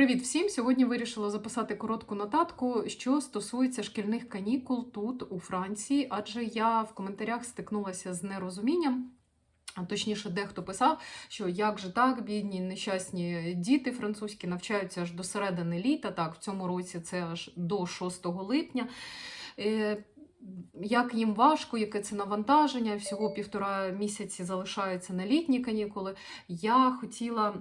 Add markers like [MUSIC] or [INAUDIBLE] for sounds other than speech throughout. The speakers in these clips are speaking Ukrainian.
Привіт всім! Сьогодні вирішила записати коротку нотатку, що стосується шкільних канікул тут, у Франції, адже я в коментарях стикнулася з нерозумінням. Точніше, дехто писав, що як же так, бідні нещасні діти французькі навчаються аж до середини літа. Так, в цьому році це аж до 6 липня. Е, Як їм важко, яке це навантаження, всього півтора місяці залишаються на літні канікули. Я хотіла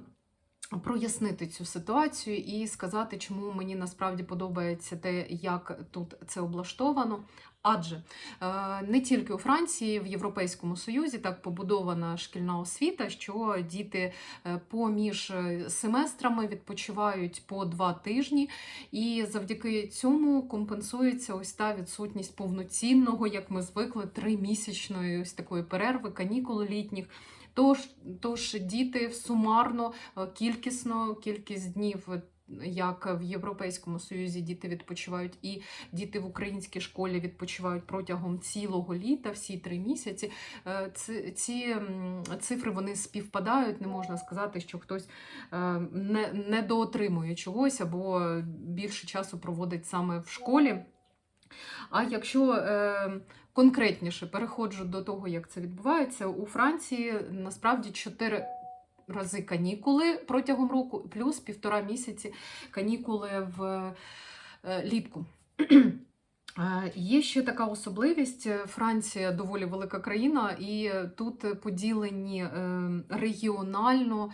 прояснити цю ситуацію і сказати, чому мені насправді подобається те, як тут це облаштовано. Адже е, не тільки у Франції, в Європейському Союзі так побудована шкільна освіта, що діти е, поміж е, семестрами відпочивають по два тижні, і завдяки цьому компенсується ось та відсутність повноцінного, як ми звикли, тримісячної ось такої перерви, канікул літніх. Тож, тож діти сумарно, е, кількісно, кількість днів, е, як в Європейському Союзі діти відпочивають, і діти в українській школі відпочивають протягом цілого літа, всі три місяці. Е, Ці, ці цифри вони співпадають. Не можна сказати, що хтось не, не доотримує чогось або більше часу проводить саме в школі. А якщо конкретніше переходжу до того, як це відбувається, у Франції насправді чотири. рази канікули протягом року, плюс півтора місяці канікули в е, літку. Е, Є ще така особливість. е, Франція доволі велика країна, і тут поділені е, регіонально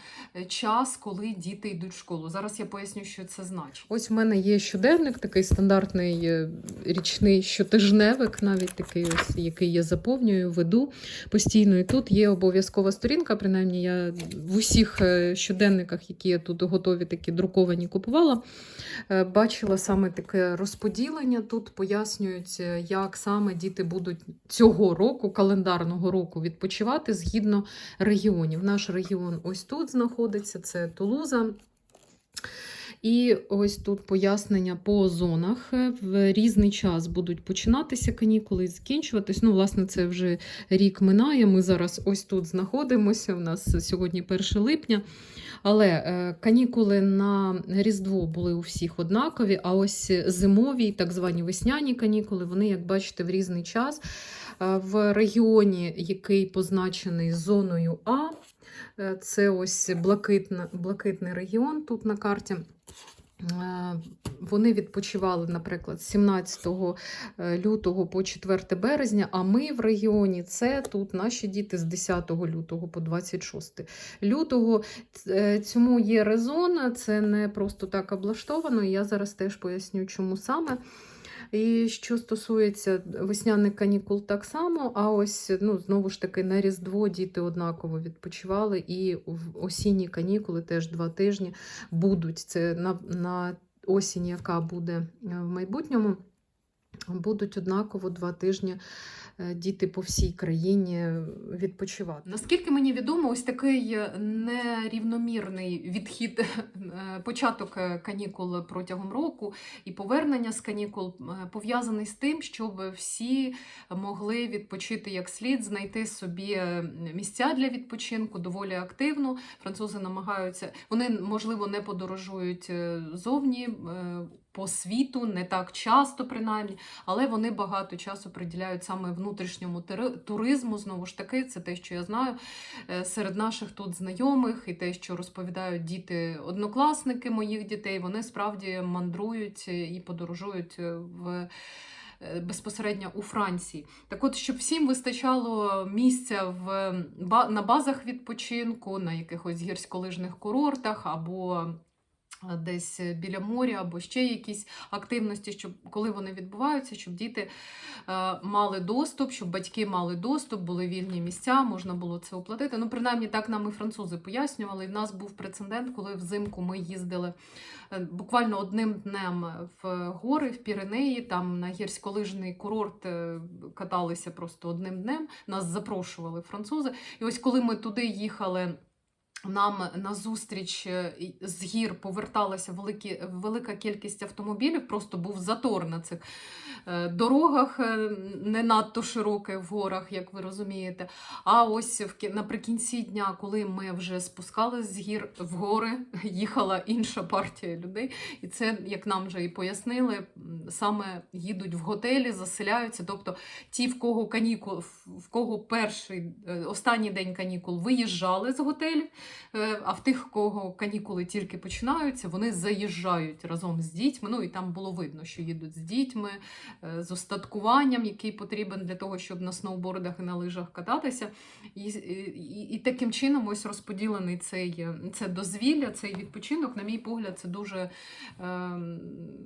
час, коли діти йдуть в школу. Зараз я поясню, що це значить. Ось в мене є щоденник, такий стандартний річний щотижневик, навіть такий ось, який я заповнюю, веду постійно. І тут є обов'язкова сторінка. Принаймні, я в усіх щоденниках, які я тут готові, такі друковані купувала. Бачила саме таке розподілення. Тут пояснюють, е, як саме діти будуть цього року, календарного року, відпочивати згідно регіонів. Наш регіон ось тут знаходиться, це Тулуза. І ось тут пояснення по зонах. Е, В різний час будуть починатися канікули і закінчуватись. Ну, власне, це вже рік минає. Ми зараз ось тут знаходимося. У нас сьогодні 1 липня. Але е, канікули на Різдво були у всіх однакові, а ось зимові, так звані весняні канікули, вони, як бачите, в різний час. Е, В регіоні, який позначений зоною А, це ось блакитна, блакитний регіон тут на карті. Е, Вони відпочивали, наприклад, з 17 е, лютого по 4 березня, а ми в регіоні це тут наші діти з 10 лютого по 26 лютого. Е, Цьому є резон, це не просто так облаштовано. Я зараз теж поясню, чому саме. І що стосується весняних канікул, так само. А ось ну знову ж таки на Різдво діти однаково відпочивали, і в осінні канікули теж два тижні будуть. Це на, на осінь, яка буде е, в майбутньому. Будуть однаково два тижні діти по всій країні відпочивати. Наскільки мені відомо, ось такий е, нерівномірний відхід, [LAUGHS] е, початок е, канікул протягом року і повернення з канікул е, пов'язаний з тим, щоб всі могли відпочити як слід, знайти собі е, місця для відпочинку доволі активно. Французи намагаються, вони можливо не подорожують е, зовні. По світу не так часто, принаймні, але вони багато часу приділяють саме внутрішньому туризму. Знову ж таки, це те, що я знаю е, серед наших тут знайомих, і те, що розповідають діти, однокласники моїх дітей, вони справді мандрують і подорожують е, в. е, Безпосередньо у Франції. Так от, щоб всім вистачало місця в, на базах відпочинку, на якихось гірськолижних курортах або десь біля моря, або ще якісь активності, щоб коли вони відбуваються, щоб діти е, мали доступ, щоб батьки мали доступ, були вільні місця, можна було це оплатити. Ну, принаймні, так нам і французи пояснювали. І в нас був прецедент, коли взимку ми їздили е, буквально одним днем в гори, в Піренеї, там на гірськолижний курорт е, каталися просто одним днем. Нас запрошували французи. І ось коли ми туди їхали. Нам назустріч е, з гір поверталася великі, велика кількість автомобілів, просто був затор на цих дорогах е, не надто широких в горах, як ви розумієте. А ось в кі- наприкінці дня, коли ми вже спускались з гір в гори, [LAUGHS] їхала інша партія людей. І це, як нам вже і пояснили, саме їдуть в готелі, заселяються. Тобто ті, в кого канікул, в- кого перший е, останній день канікул виїжджали з готелів, е, а в тих, в кого канікули тільки починаються, вони заїжджають разом з дітьми. Ну і там було видно, що їдуть з дітьми, е, з остаткуванням, який потрібен для того, щоб на сноубордах і на лижах кататися. І, і, і таким чином ось розподілений цей е, це дозвілля, цей відпочинок. На мій погляд, це дуже е,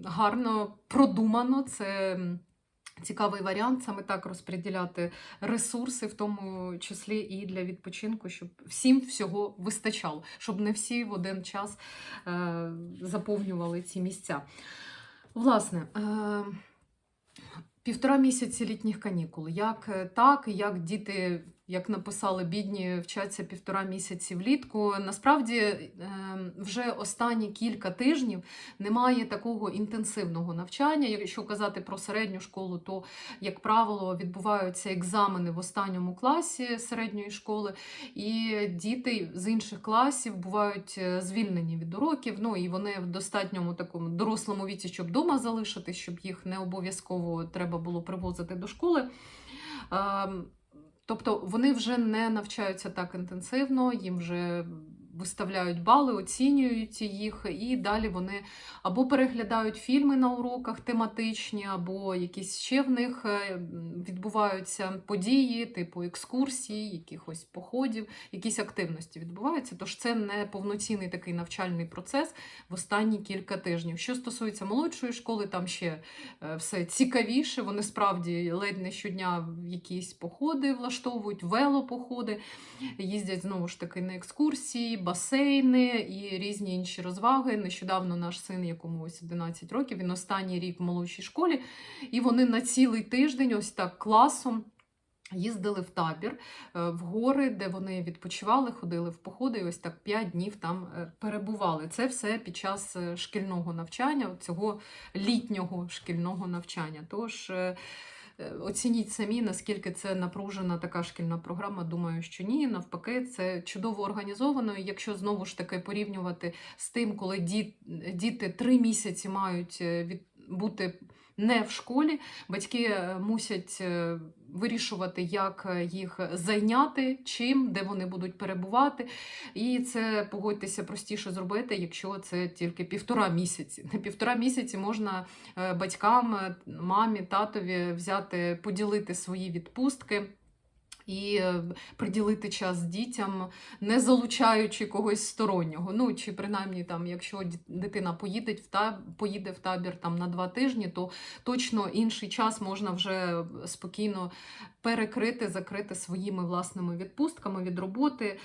гарно продумано. Це цікавий варіант саме так розподіляти ресурси, в тому числі і для відпочинку, щоб всім всього вистачало, щоб не всі в один час е, заповнювали ці місця. Власне. Е, Півтора місяці літніх канікул. Як е, так, як діти, як написали, бідні вчаться півтора місяці влітку. Насправді е, вже останні кілька тижнів немає такого інтенсивного навчання. Якщо казати про середню школу, то, як правило, відбуваються екзамени в останньому класі середньої школи, і діти з інших класів бувають е, звільнені від уроків. Ну і вони в достатньому такому дорослому віці, щоб вдома залишити, щоб їх не обов'язково треба було привозити до школи. Тобто вони вже не навчаються так інтенсивно, їм вже виставляють бали, оцінюють їх, і далі вони або переглядають фільми на уроках тематичні, або якісь ще в них е, відбуваються події, типу екскурсій, якихось походів, якісь активності відбуваються. Тож це не повноцінний такий навчальний процес в останні кілька тижнів. Що стосується молодшої школи, там ще е, все цікавіше. Вони справді ледь не щодня якісь походи влаштовують, велопоходи, їздять знову ж таки на екскурсії, басейни і різні інші розваги. Нещодавно наш син, якому ось 11 років, він останній рік в молодшій школі, і вони на цілий тиждень, ось так класом. Їздили в табір е, в гори, де вони відпочивали, ходили в походи, і ось так 5 днів там е, перебували. Це все під час е, шкільного навчання, цього літнього шкільного навчання. Тож оцініть самі, наскільки це напружена така шкільна програма. Думаю, що ні. Навпаки, це чудово організовано. І якщо знову ж таки порівнювати з тим, коли діт- діти три місяці мають е, від бути не в школі, батьки е, мусять е, вирішувати, як е, їх зайняти, чим, де вони будуть перебувати. І це погодьтеся простіше зробити, якщо це тільки півтора місяці. На півтора місяці можна е, батькам, е, мамі, татові взяти, поділити свої відпустки. І е, приділити час дітям, не залучаючи когось стороннього. Ну чи принаймні, там, якщо дитина поїде в таб, поїде в табір там на два тижні, то точно інший час можна вже спокійно перекрити, закрити своїми власними відпустками від роботи,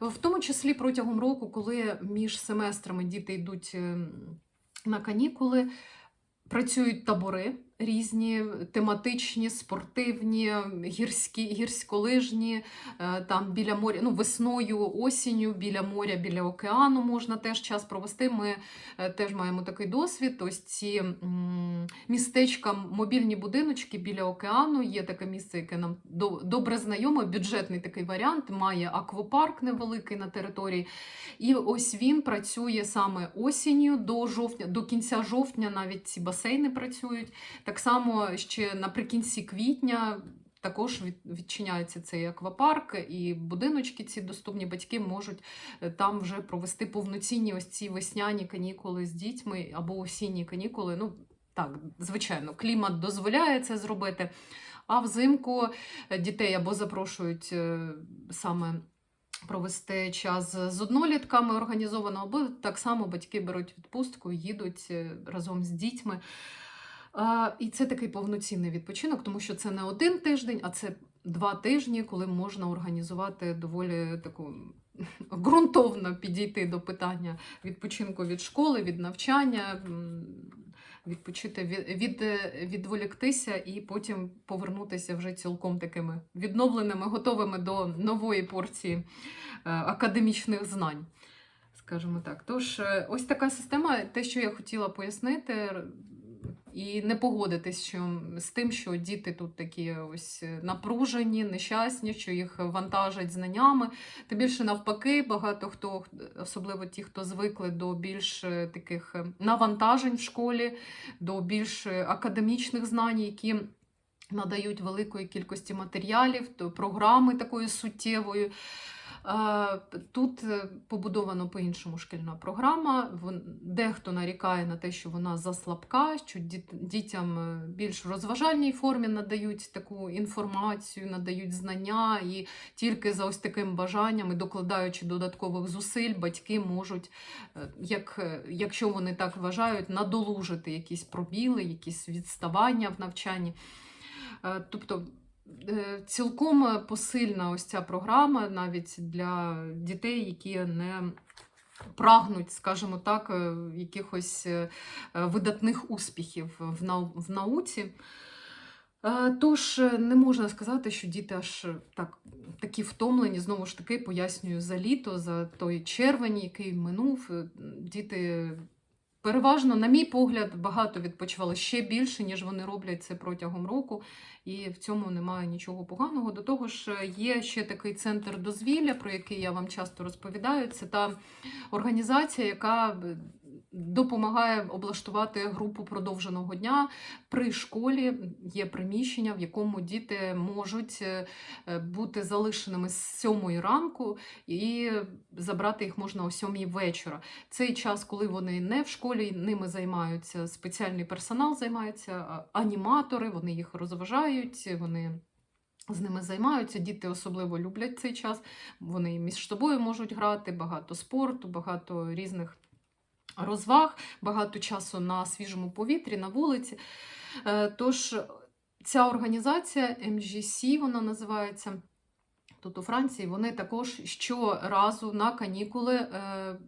в тому числі протягом року, коли між семестрами діти йдуть ем, на канікули. Працюють табори різні, тематичні, спортивні, гірські, гірськолижні, е, там біля моря, ну, весною, осінню, біля моря, біля океану можна теж час провести. Ми е, теж маємо такий досвід. Ось ці містечка, мобільні будиночки біля океану. Є таке місце, яке нам добре знайоме, бюджетний такий варіант, має аквапарк невеликий на території. І ось він працює саме осінню до жовтня, до кінця жовтня навіть ці басейни працюють. Так само ще наприкінці квітня. Також відчиняється цей аквапарк, і будиночки ці доступні батьки можуть е, там вже провести повноцінні ось ці весняні канікули з дітьми або осінні канікули. Ну так, звичайно, клімат дозволяє це зробити. А взимку е, дітей або запрошують е, саме провести час з однолітками організовано, або так само батьки беруть відпустку, їдуть разом з дітьми. І це такий повноцінний відпочинок, тому що це не один тиждень, а це два тижні, коли можна організувати доволі таку [LAUGHS] ґрунтовно підійти до питання відпочинку від школи, від навчання, відпочити від, від, відволіктися і потім повернутися вже цілком такими відновленими, готовими до нової порції е, академічних знань. Скажімо так. Тож, е, ось така система, те, що я хотіла пояснити. І не погодитись що, з тим, що діти тут такі ось напружені, нещасні, що їх вантажать знаннями. Тим більше навпаки, багато хто, особливо ті, хто звикли до більш е, таких е, навантажень в школі, до більш е, академічних знань, які надають великої кількості матеріалів, то програми такої суттєвої. Е, Тут е, побудовано по-іншому шкільна програма. Дехто нарікає на те, що вона заслабка, що дітям е, більш в розважальній формі надають таку інформацію, надають знання, і тільки за ось таким бажанням і докладаючи додаткових зусиль, батьки можуть, як, якщо вони так вважають, надолужити якісь пробіли, якісь відставання в навчанні. Тобто цілком е, посильна ось ця програма навіть для дітей, які не прагнуть, скажімо так, е, якихось е, е, видатних успіхів в, нау- в науці. Е, Тож е, не можна сказати, що діти аж е, так, такі втомлені. Знову ж таки, пояснюю за літо, за той червень, який минув. Е, Діти переважно, на мій погляд, багато відпочивали ще більше, ніж вони роблять це протягом року. І в цьому немає нічого поганого. До того ж, є ще такий центр дозвілля, про який я вам часто розповідаю. Це та організація, яка допомагає облаштувати групу продовженого дня. При школі є приміщення, в якому діти можуть е, бути залишеними з сьомої ранку, і забрати їх можна о сьомій вечора. Цей час, коли вони не в школі, ними займаються спеціальний персонал, займається аніматори, вони їх розважають, вони. З ними займаються, діти особливо люблять цей час. Вони між собою можуть грати, багато спорту, багато різних розваг, багато часу на свіжому повітрі, на вулиці. Е, Тож ця організація MGC, вона називається. Тут у Франції вони також щоразу на канікули е,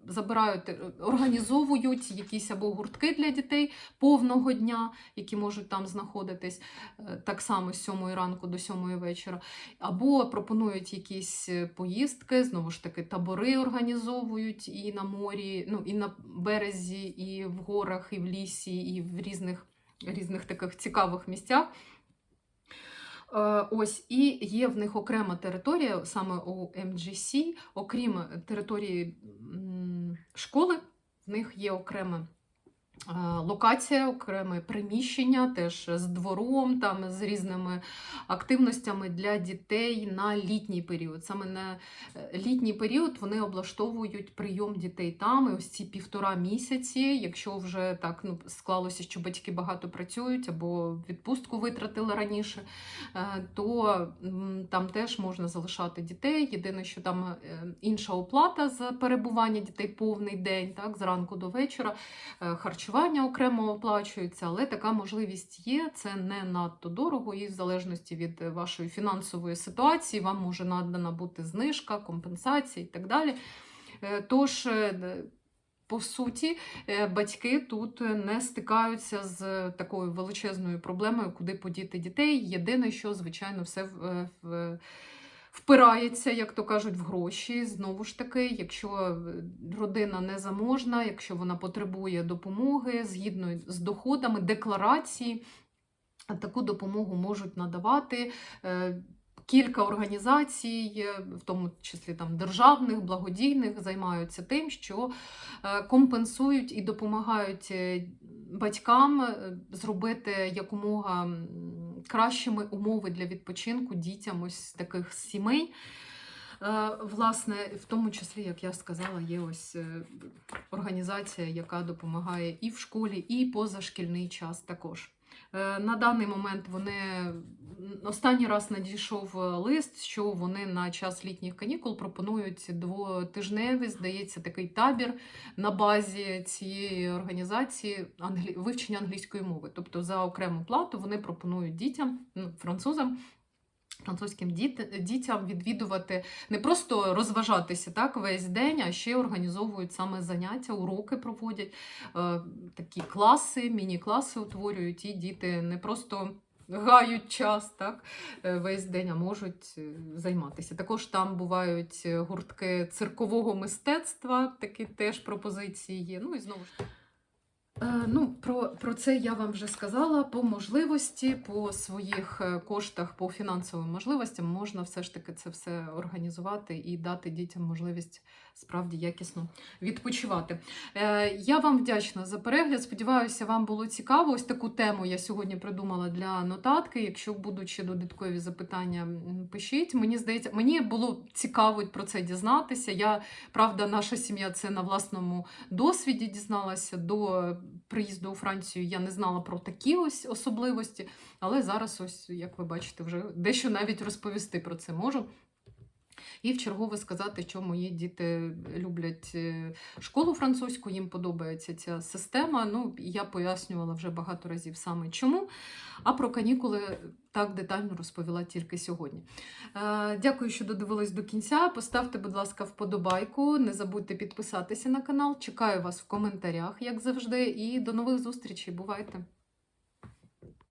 забирають, е, організовують якісь або гуртки для дітей повного дня, які можуть там знаходитись е, так само з 7 ранку до 7 вечора, або пропонують якісь поїздки, знову ж таки, табори організовують і на морі, ну і на березі, і в горах, і в лісі, і в різних, різних таких цікавих місцях. Е, Ось і є в них окрема територія, саме у MGC, окрім території школи, в них є окрема е, локація, окреме приміщення, теж з двором, там з різними активностями для дітей на літній період. Саме на е, літній період вони облаштовують прийом дітей там. І ось ці півтора місяці, якщо вже так ну, склалося, що батьки багато працюють або відпустку витратили раніше, е, то там теж можна залишати дітей. Єдине, що там е, інша оплата за перебування дітей повний день, так, зранку до вечора. Е, Харчування окремо оплачується, але така можливість є. Це не надто дорого, і в залежності від е, вашої фінансової ситуації вам може надана бути знижка, компенсація і так далі. Е, Тож, е, по суті, батьки тут не стикаються з такою величезною проблемою, куди подіти дітей. Єдине, що, звичайно, все в, впирається, як то кажуть, в гроші. Знову ж таки, якщо е, родина не заможна, якщо вона потребує допомоги згідно з доходами, декларації, таку допомогу можуть надавати. е, Кілька організацій, е, в тому числі там державних, благодійних, займаються тим, що компенсують і допомагають батькам зробити якомога кращими умови для відпочинку дітям ось таких сімей. Е, Власне, в тому числі, як я сказала, є ось е, організація, яка допомагає і в школі, і позашкільний час також. Е, На даний момент вони останній раз надійшов е, лист, що вони на час літніх канікул пропонують двотижневий, здається, такий табір на базі цієї організації англі... вивчення англійської мови. Тобто за окрему плату вони пропонують дітям, ну, французам. Французьким діт... дітям відвідувати не просто розважатися так весь день, а ще організовують саме заняття, уроки проводять, е, такі класи, міні-класи утворюють, і діти не просто гають час так, е, весь день, а можуть е, займатися. Також там бувають е, гуртки циркового мистецтва, такі теж пропозиції є. Ну і знову ж Ну, про, про це я вам вже сказала. По можливості, по своїх е, коштах, по фінансовим можливостям можна все ж таки це все організувати і дати дітям можливість справді якісно відпочивати. Е, Я вам вдячна за перегляд. Сподіваюся, вам було цікаво. Ось таку тему я сьогодні придумала для нотатки. Якщо будуть ще додаткові запитання, пишіть. Мені здається, мені було цікаво про це дізнатися. Я правда, наша сім'я це на власному досвіді дізналася до приїзду у Францію. Я не знала про такі ось особливості, але зараз, ось як ви бачите, вже дещо навіть розповісти про це можу. І в чергове сказати, що мої діти люблять е, школу французьку, їм подобається ця система. Ну, я пояснювала вже багато разів саме чому. А про канікули так детально розповіла тільки сьогодні. Е, Дякую, що додивились до кінця. Поставте, будь ласка, вподобайку. Не забудьте підписатися на канал. Чекаю вас в коментарях, як завжди. І до нових зустрічей. Бувайте!